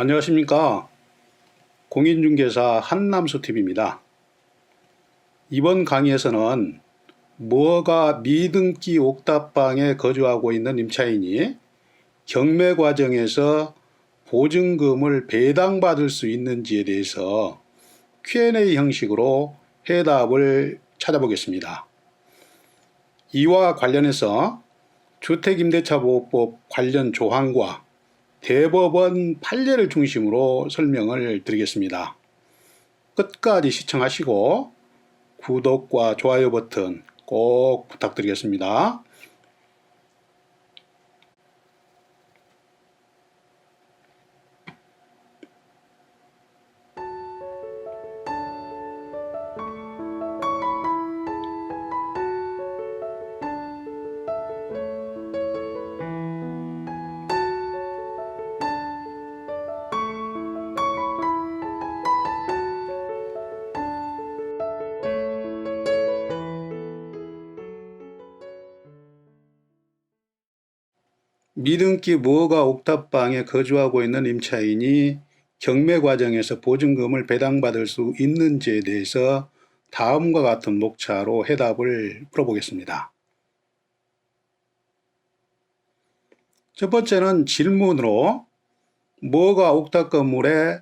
안녕하십니까. 공인중개사 한남수TV입니다. 이번 강의에서는 무허가 미등기 옥탑방에 거주하고 있는 임차인이 경매 과정에서 보증금을 배당받을 수 있는지에 대해서 Q&A 형식으로 해답을 찾아보겠습니다. 이와 관련해서 주택임대차보호법 관련 조항과 대법원 판례를 중심으로 설명을 드리겠습니다. 끝까지 시청하시고 구독과 좋아요 버튼 꼭 부탁드리겠습니다. 미등기 무허가 옥탑방에 거주하고 있는 임차인이 경매 과정에서 보증금을 배당받을 수 있는지에 대해서 다음과 같은 목차로 해답을 풀어보겠습니다. 첫 번째는 질문으로 무허가 옥탑 건물에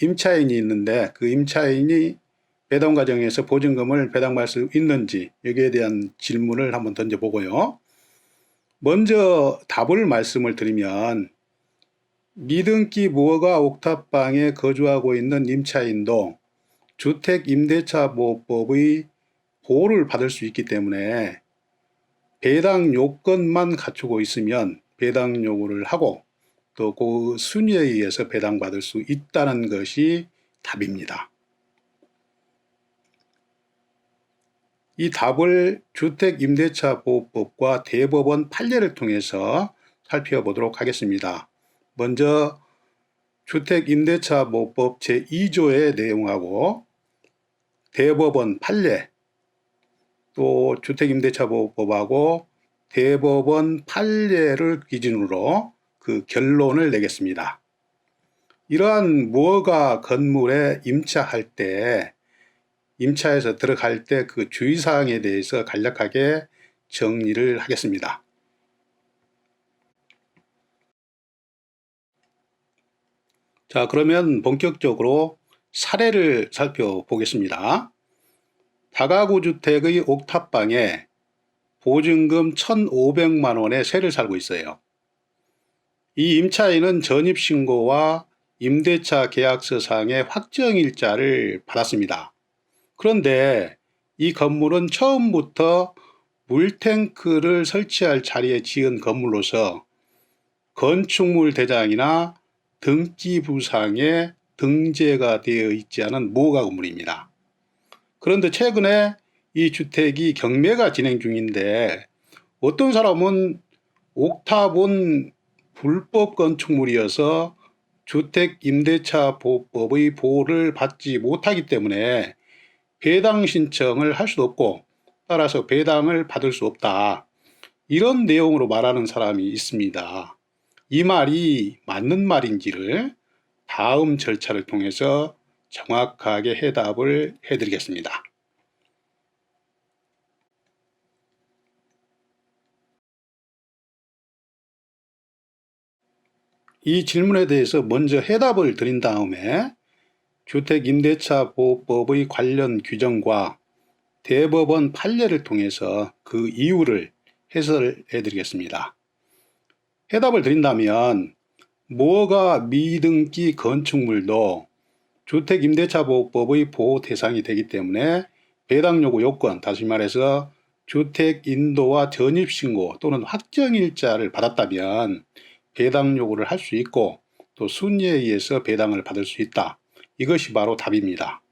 임차인이 있는데 그 임차인이 배당 과정에서 보증금을 배당받을 수 있는지 여기에 대한 질문을 한번 던져보고요. 먼저 답을 말씀을 드리면 미등기 무허가 옥탑방에 거주하고 있는 임차인도 주택 임대차 보호법의 보호를 받을 수 있기 때문에 배당 요건만 갖추고 있으면 배당 요구를 하고 또 그 순위에 의해서 배당받을 수 있다는 것이 답입니다. 이 답을 주택임대차보호법과 대법원 판례를 통해서 살펴보도록 하겠습니다. 먼저 주택임대차보호법 제2조의 내용하고 대법원 판례 또 주택임대차보호법하고 대법원 판례를 기준으로 그 결론을 내겠습니다. 이러한 무허가 건물에 임차할 때 임차에서 들어갈 때 그 주의사항에 대해서 간략하게 정리를 하겠습니다. 자, 그러면 본격적으로 사례를 살펴보겠습니다. 다가구 주택의 옥탑방에 보증금 1,500만 원의 세를 살고 있어요. 이 임차인은 전입신고와 임대차 계약서상의 확정일자를 받았습니다. 그런데 이 건물은 처음부터 물탱크를 설치할 자리에 지은 건물로서 건축물 대장이나 등기부상에 등재가 되어 있지 않은 무허가 건물입니다. 그런데 최근에 이 주택이 경매가 진행 중인데 어떤 사람은 옥탑은 불법 건축물이어서 주택 임대차 보호법의 보호를 받지 못하기 때문에 배당 신청을 할 수도 없고 따라서 배당을 받을 수 없다. 이런 내용으로 말하는 사람이 있습니다. 이 말이 맞는 말인지를 다음 절차를 통해서 정확하게 해답을 해드리겠습니다. 이 질문에 대해서 먼저 해답을 드린 다음에 주택임대차보호법의 관련 규정과 대법원 판례를 통해서 그 이유를 해설해 드리겠습니다. 해답을 드린다면 무허가 미등기 건축물도 주택임대차보호법의 보호 대상이 되기 때문에 배당 요구 요건, 다시 말해서 주택 인도와 전입 신고 또는 확정 일자를 받았다면 배당 요구를 할 수 있고 또 순위에 의해서 배당을 받을 수 있다. 이것이 바로 답입니다.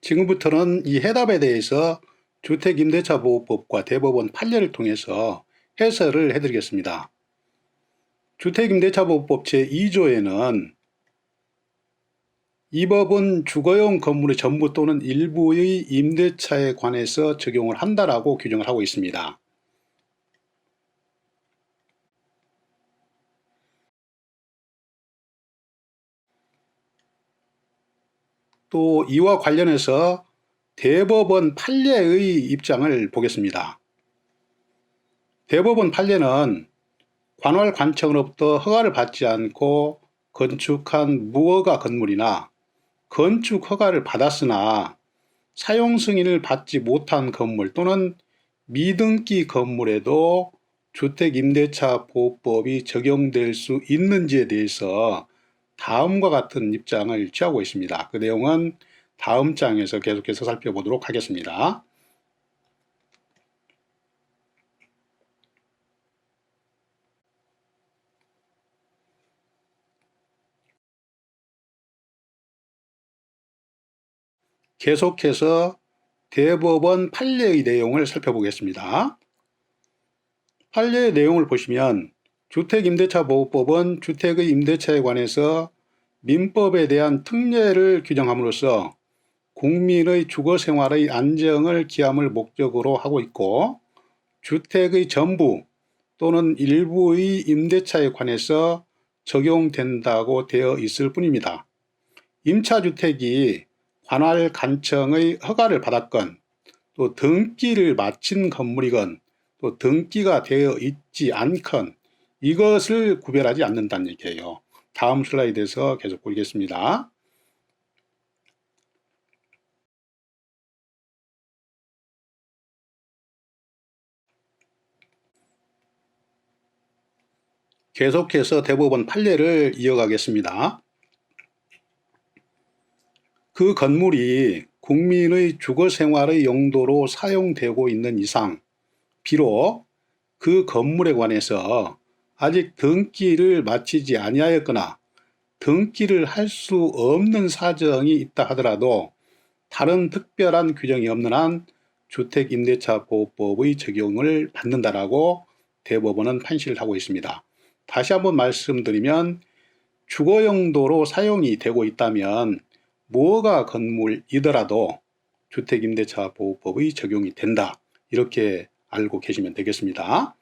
지금부터는 이 해답에 대해서 주택임대차보호법과 대법원 판례를 통해서 해설을 해드리겠습니다. 주택임대차보호법 제2조에는 이 법은 주거용 건물의 전부 또는 일부의 임대차에 관해서 적용을 한다라고 규정을 하고 있습니다. 또 이와 관련해서 대법원 판례의 입장을 보겠습니다. 대법원 판례는 관할 관청으로부터 허가를 받지 않고 건축한 무허가 건물이나 건축 허가를 받았으나 사용 승인을 받지 못한 건물 또는 미등기 건물에도 주택 임대차 보호법이 적용될 수 있는지에 대해서 다음과 같은 입장을 취하고 있습니다. 그 내용은 다음 장에서 계속해서 살펴보도록 하겠습니다. 계속해서 대법원 판례의 내용을 살펴보겠습니다. 판례의 내용을 보시면 주택임대차보호법은 주택의 임대차에 관해서 민법에 대한 특례를 규정함으로써 국민의 주거생활의 안정을 기함을 목적으로 하고 있고 주택의 전부 또는 일부의 임대차에 관해서 적용된다고 되어 있을 뿐입니다. 임차주택이 관할 간청의 허가를 받았건 또 등기를 마친 건물이건 또 등기가 되어 있지 않건 이것을 구별하지 않는다는 얘기예요. 다음 슬라이드에서 계속 보겠습니다. 계속해서 대법원 판례를 이어가겠습니다. 그 건물이 국민의 주거 생활의 용도로 사용되고 있는 이상, 비록 그 건물에 관해서 아직 등기를 마치지 아니하였거나 등기를 할 수 없는 사정이 있다 하더라도 다른 특별한 규정이 없는 한 주택임대차 보호법의 적용을 받는다라고 대법원은 판시를 하고 있습니다. 다시 한번 말씀드리면 주거 용도로 사용이 되고 있다면 무허가 건물이더라도 주택임대차 보호법의 적용이 된다. 이렇게 알고 계시면 되겠습니다.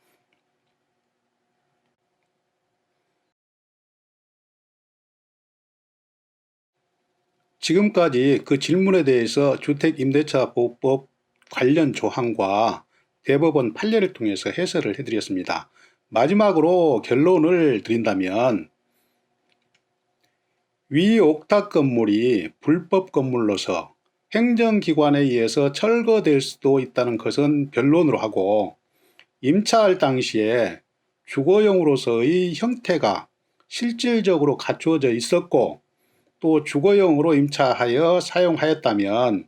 지금까지 그 질문에 대해서 주택임대차 보호법 관련 조항과 대법원 판례를 통해서 해설을 해드렸습니다. 마지막으로 결론을 드린다면 위 옥탑 건물이 불법 건물로서 행정기관에 의해서 철거될 수도 있다는 것은 변론으로 하고 임차할 당시에 주거용으로서의 형태가 실질적으로 갖추어져 있었고 또 주거용으로 임차하여 사용하였다면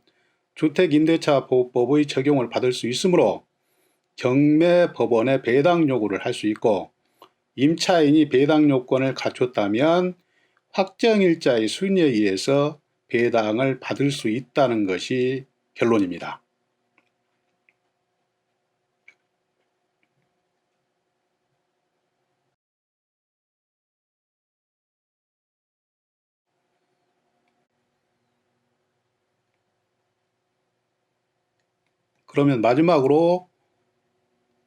주택임대차 보호법의 적용을 받을 수 있으므로 경매 법원에 배당 요구를 할 수 있고 임차인이 배당 요건을 갖췄다면 확정일자의 순위에 의해서 배당을 받을 수 있다는 것이 결론입니다. 그러면 마지막으로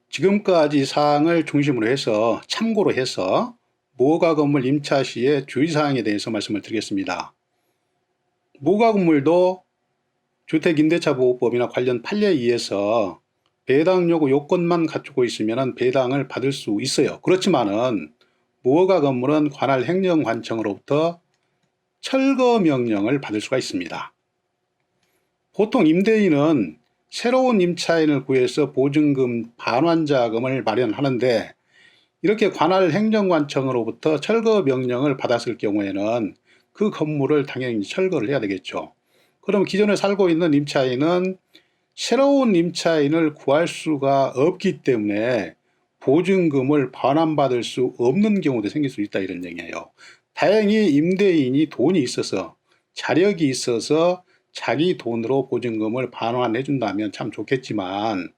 지금까지 사항을 중심으로 해서 참고로 해서 무허가 건물 임차 시의 주의사항에 대해서 말씀을 드리겠습니다. 무허가 건물도 주택임대차보호법이나 관련 판례에 의해서 배당 요구 요건만 갖추고 있으면 배당을 받을 수 있어요. 그렇지만은 무허가 건물은 관할 행정관청으로부터 철거 명령을 받을 수가 있습니다. 보통 임대인은 새로운 임차인을 구해서 보증금 반환자금을 마련하는데 이렇게 관할 행정관청으로부터 철거 명령을 받았을 경우에는 그 건물을 당연히 철거를 해야 되겠죠. 그럼 기존에 살고 있는 임차인은 새로운 임차인을 구할 수가 없기 때문에 보증금을 반환받을 수 없는 경우도 생길 수 있다 이런 얘기예요. 다행히 임대인이 돈이 있어서 자력이 있어서 자기 돈으로 보증금을 반환해 준다면 참 좋겠지만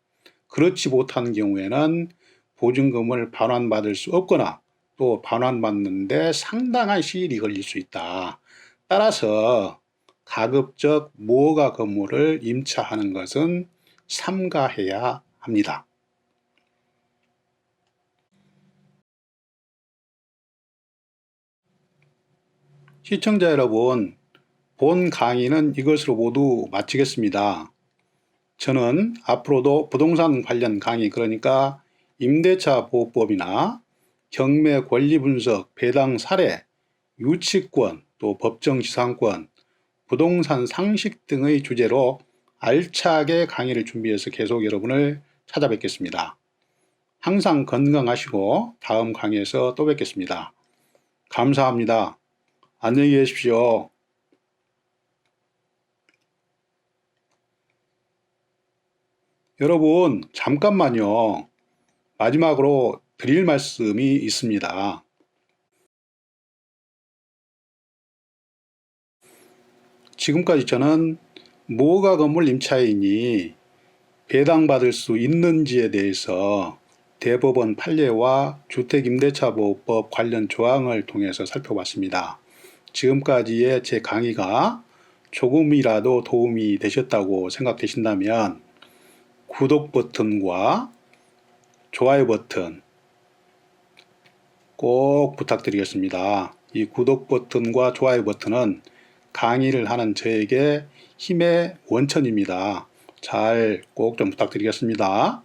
그렇지 못한 경우에는 보증금을 반환받을 수 없거나 또 반환받는데 상당한 시일이 걸릴 수 있다. 따라서 가급적 무허가 건물을 임차하는 것은 삼가해야 합니다. 시청자 여러분, 본 강의는 이것으로 모두 마치겠습니다. 저는 앞으로도 부동산 관련 강의 그러니까 임대차 보호법이나 경매 권리 분석, 배당 사례, 유치권, 또 법정 지상권, 부동산 상식 등의 주제로 알차게 강의를 준비해서 계속 여러분을 찾아뵙겠습니다. 항상 건강하시고 다음 강의에서 또 뵙겠습니다. 감사합니다. 안녕히 계십시오. 여러분, 잠깐만요. 마지막으로 드릴 말씀이 있습니다. 지금까지 저는 무허가 건물 임차인이 배당받을 수 있는지에 대해서 대법원 판례와 주택임대차보호법 관련 조항을 통해서 살펴봤습니다. 지금까지의 제 강의가 조금이라도 도움이 되셨다고 생각되신다면 구독 버튼과 좋아요 버튼 꼭 부탁드리겠습니다. 이 구독 버튼과 좋아요 버튼은 강의를 하는 저에게 힘의 원천입니다. 잘 꼭 좀 부탁드리겠습니다.